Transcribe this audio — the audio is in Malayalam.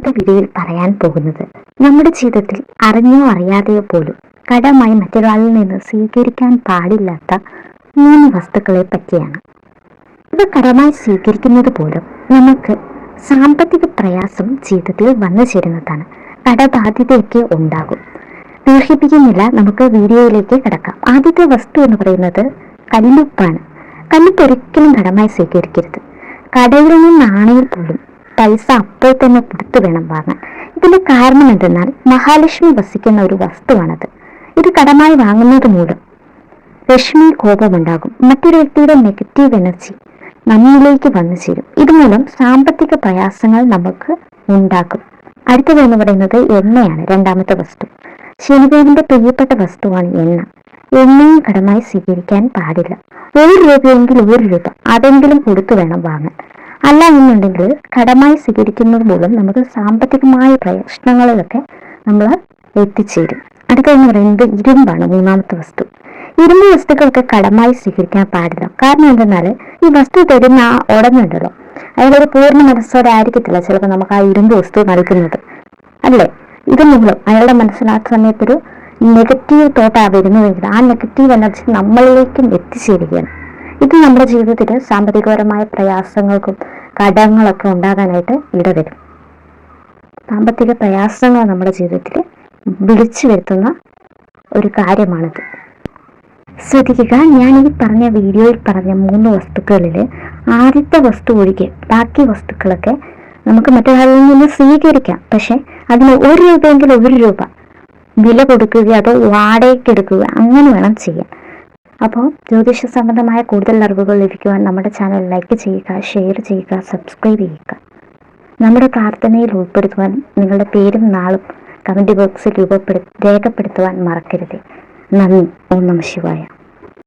ഇന്നത്തെ വിധിയിൽ പറയാൻ പോകുന്നത്. നമ്മുടെ ജീവിതത്തിൽ അറിഞ്ഞോ അറിയാതെയോ പോലും കടമായി മറ്റൊരാളിൽ നിന്ന് സ്വീകരിക്കാൻ പാടില്ലാത്ത മൂന്ന് വസ്തുക്കളെ പറ്റിയാണ്. ഇവ കടമായി സ്വീകരിക്കുന്നത് പോലും നമുക്ക് സാമ്പത്തിക പ്രയാസം ജീവിതത്തിൽ വന്നു ചേരുന്നതാണ്. കടബാധ്യതയൊക്കെ ഉണ്ടാകും. ദീർഘിപ്പിക്കുന്നില്ല നമുക്ക് വീഡിയോയിലേക്ക് കിടക്കാം. ആദ്യത്തെ വസ്തു എന്ന് പറയുന്നത് കല്ലുപ്പാണ്. കല്ലുപ്പ് ഒരിക്കലും കടമായി സ്വീകരിക്കരുത്. കടയിൽ നിന്നാണെങ്കിൽ പോലും പൈസ അപ്പോൾ തന്നെ കൊടുത്തു വേണം വാങ്ങാൻ. ഇതിന്റെ കാരണം എന്തെന്നാൽ മഹാലക്ഷ്മി വസിക്കുന്ന ഒരു വസ്തുവാണത്. ഇത് കടമായി വാങ്ങുന്നത് മൂലം ലക്ഷ്മി കോപമുണ്ടാകും. മറ്റൊരു വ്യക്തിയുടെ നെഗറ്റീവ് എനർജി നമ്മിലേക്ക് വന്നു ചേരും. ഇതുമൂലം സാമ്പത്തിക പ്രയാസങ്ങൾ നമുക്ക് ഉണ്ടാക്കും. അടുത്തത് എന്ന് പറയുന്നത് എണ്ണയാണ് രണ്ടാമത്തെ വസ്തു. ശനിദേവന്റെ പ്രിയപ്പെട്ട വസ്തുവാണ് എണ്ണ. എണ്ണയും കടമായി സ്വീകരിക്കാൻ പാടില്ല. ഒരു രൂപയെങ്കിൽ ഒരു രൂപ അതെങ്കിലും കൊടുത്തു വേണം വാങ്ങാൻ. അല്ല എന്നുണ്ടെങ്കിൽ കടമായി സ്വീകരിക്കുന്നത് മൂലം നമുക്ക് സാമ്പത്തികമായ പ്രശ്നങ്ങളിലൊക്കെ നമ്മൾ എത്തിച്ചേരും. അടുത്തതെന്ന് പറയുന്നത് ഇരുമ്പാണ് മൂന്നാമത്തെ വസ്തു. ഇരുമ്പ് വസ്തുക്കൾക്ക് കടമായി സ്വീകരിക്കാൻ പാടില്ല. കാരണം എന്തെന്നാൽ ഈ വസ്തു തരുന്ന ആ ഉടനുണ്ടല്ലോ അയാളൊരു പൂർണ മനസ്സോടെ ആയിരിക്കത്തില്ല ചിലപ്പോൾ നമുക്ക് ആ ഇരുമ്പ് വസ്തു നൽകുന്നത്. അല്ലേ? ഇത് മൂലം അയാളുടെ മനസ്സിൽ ആ സമയത്തൊരു നെഗറ്റീവ് തോട്ടാണ് വരുന്നതെങ്കിൽ ആ നെഗറ്റീവ് എനർജി നമ്മളിലേക്കും എത്തിച്ചേരുകയാണ്. ഇത് നമ്മുടെ ജീവിതത്തിൽ സാമ്പത്തികപരമായ പ്രയാസങ്ങൾക്കും കടങ്ങളൊക്കെ ഉണ്ടാകാനായിട്ട് ഇടവരും. സാമ്പത്തിക പ്രയാസങ്ങൾ നമ്മുടെ ജീവിതത്തിൽ വിളിച്ചു വരുത്തുന്ന ഒരു കാര്യമാണിത്. ശ്രദ്ധിക്കുക ഞാൻ ഈ പറഞ്ഞ വീഡിയോയിൽ പറഞ്ഞ മൂന്ന് വസ്തുക്കളിൽ ആദ്യത്തെ വസ്തു ഒഴികെ ബാക്കി വസ്തുക്കളൊക്കെ നമുക്ക് മറ്റൊരാളിൽ നിന്ന് സ്വീകരിക്കാം. പക്ഷെ അതിന് ഒരു രൂപയെങ്കിലും ഒരു രൂപ വില കൊടുക്കുക അതോ വാടകയ്ക്ക് എടുക്കുക അങ്ങനെ വേണം ചെയ്യാൻ. അപ്പോൾ ജ്യോതിഷ സംബന്ധമായ കൂടുതൽ അറിവുകൾ ലഭിക്കുവാൻ നമ്മുടെ ചാനൽ ലൈക്ക് ചെയ്യുക ഷെയർ ചെയ്യുക സബ്സ്ക്രൈബ് ചെയ്യുക. നമ്മുടെ പ്രാർത്ഥനയിൽ ഉൾപ്പെടുത്തുവാൻ നിങ്ങളുടെ പേരും നാളും കമന്റ് ബോക്സിൽ രൂപപ്പെടു രേഖപ്പെടുത്തുവാൻ മറക്കരുത്. നന്ദി. ഓം നമ ശിവായ.